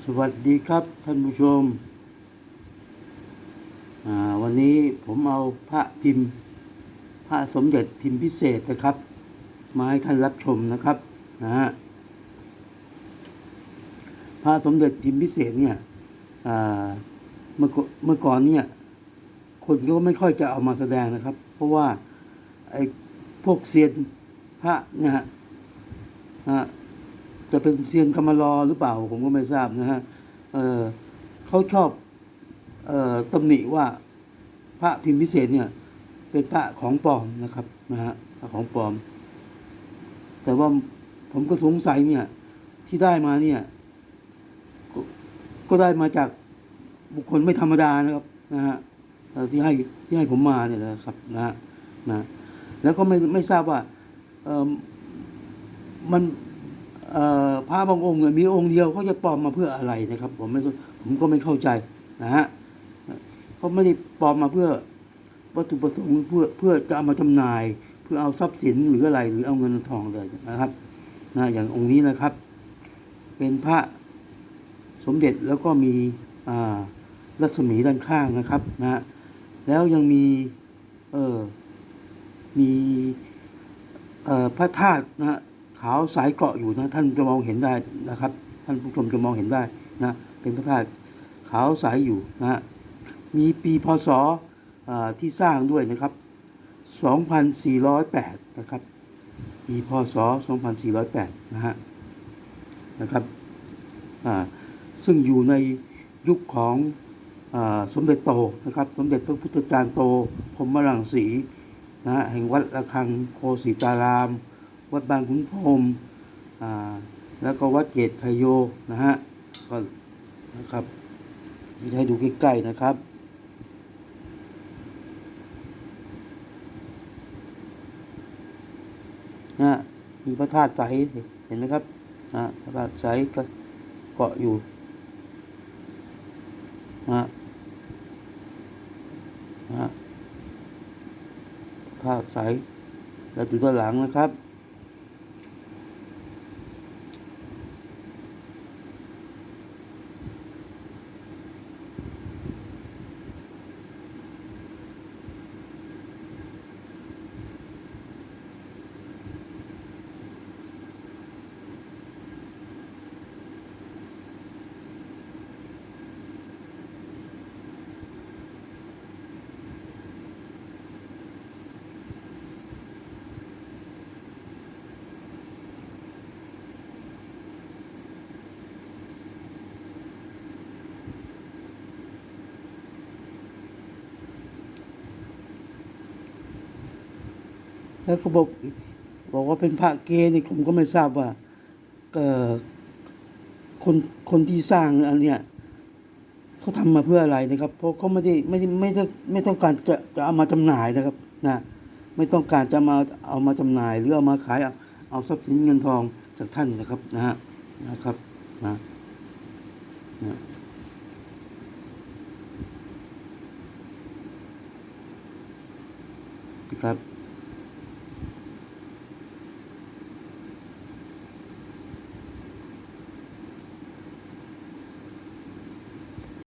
สวัสดีครับท่านผู้ชมอ่าวันนี้ผมเอาพระพิมพ์ พระสมเด็จพิมพ์พิเศษนะครับ มาให้ท่านรับชมนะครับนะฮะพระสมเด็จพิมพ์พิเศษเนี่ยอ่าเมื่อเมื่อก่อนเนี่ยคนก็ไม่ค่อยจะเอามาแสดงนะครับ เพราะว่าไอ้พวกเซียนพระเนี่ยฮะนะฮะ จะเป็นเซียนกรรมลอหรือเปล่าผมก็ไม่ทราบนะฮะเเขาชอบออตำหนิว่าพระพิมพ์พิเศษเนี่ย เป็นพระของปลอมนะครับนะฮะพระของปลอม แต่ว่าผมก็สงสัยเนี่ย ที่ได้มาเนี่ยกก็ได้มาจากบุคคลไม่ธรรมดานะครับนะฮะที่ให้ที่ให้ผมมาเนี่ยนะครับนะฮะนะแล้วก็ไม่ไม่ทราบว่าเออมัน พระบางองค์มีองค์เดียวเขาจะปลอมมาเพื่ออะไรนะครับ ผมไม่ผมก็ไม่เข้าใจนะฮะเขาไม่ได้ปลอมมาเพื่อวัตถุประสงค์เพื่อเพื่อจะเอามาจำหน่าย เพื่อเอาทรัพย์สินหรืออะไร หรือเอาเงินทองเลยนะครับนะอย่างองค์นี้นะครับ เป็นพระสมเด็จแล้วก็มีรัศมีด้านข้างนะครับนะฮะแล้วยังมีเออมีเออพระธาตุนะฮะ ขาวสายเกาะอยู่นะท่านจะมองเห็นได้นะครับ ท่านผู้ชมจะมองเห็นได้นะเป็นพระธาตุขาวสายอยู่นะฮะมีปีพศอ่าที่สร้างด้วยนะครับ 2408 นะครับ ปีพศ 2408 นะฮะนะครับซึ่งอยู่ในยุคของอสมเด็จโตนะครับ สมเด็จพระพุทธจารย์โตพรหมรังสีนะฮะแห่งวัดระฆังโคสิตาราม วัดบางขุนพรมอ่าแล้วก็วัดเกตไทโยนะฮะก็นะครับให้ดูใกล้ๆนะครับนะฮะมีพระธาตุใสเห็นไหมครับนะพระธาตุใสก็เกาะอยู่นะฮะนะฮะพระธาตุใสแล้วดูด้านหลังนะครับ แล้วก็บอกบอกว่าเป็นพระเกนี่ผมก็ไม่ทราบว่าเอ่อคนคนที่สร้างอันเนี้ยเขาทำมาเพื่ออะไรนะครับ เพราะเขาไม่ได้ไม่ได้ไม่ได้ไม่ต้องการจะจะเอามาจำหน่ายนะครับนะไม่ต้องการจะมาเอามาจำหน่าย หรือเอามาขายเอาเอาทรัพย์สินเงินทองจากท่านนะครับนะฮะนะครับนะนะนะครับ